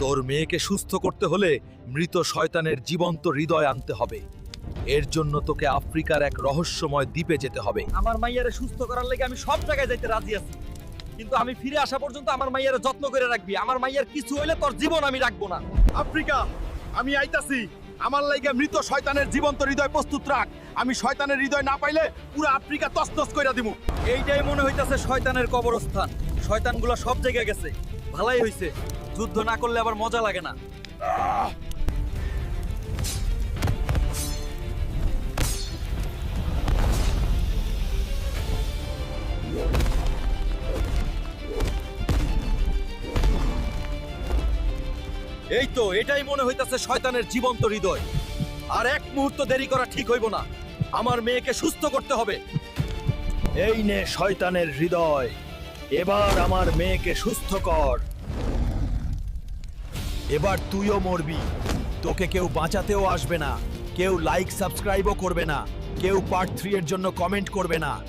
তোর মেয়েকে সুস্থ করতে হলে মৃত শয়তানের জীবন্ত হৃদয় আনতে হবে। এর জন্য তোকে আফ্রিকার এক রহস্যময় দ্বীপে যেতে হবে। আমার মাইয়ারে সুস্থ করার লাগে আমি সব জায়গায় যাইতে রাজি আছি। কিন্তু আমি ফিরে আসা পর্যন্ত আমার মাইয়ারে যত্ন করে রাখবি। আমার মাইয়ার কিছু হইলে তোর জীবন আমি রাখব না। আফ্রিকা আমি আইতাছি। আমার লাইগে মৃত শয়তানের জীবন্ত হৃদয় প্রস্তুত রাখ। আমি শয়তানের হৃদয় না পাইলে পুরো আফ্রিকা তছনছ কইরা দিব এইটাই মনে হইতেছে শয়তানের কবরস্থান। শয়তানগুলো সব জায়গায় গেছে। ভালাই হইছে। যুদ্ধ না করলে আবার মজা লাগে না। এই তো, এটাই মনে হইতাছে শয়তানের জীবন্ত হৃদয়। আর এক মুহূর্ত দেরি করা ঠিক হইব না। আমার মেয়েকে সুস্থ করতে হবে। এই নে শয়তানের হৃদয়। এবার আমার মেয়েকে সুস্থ কর। এবার তুইও মরবি। তোকে কেউ বাঁচাতেও আসবে না। কেউ লাইক সাবস্ক্রাইবও করবে না। কেউ পার্ট থ্রি এর জন্য কমেন্ট করবে না।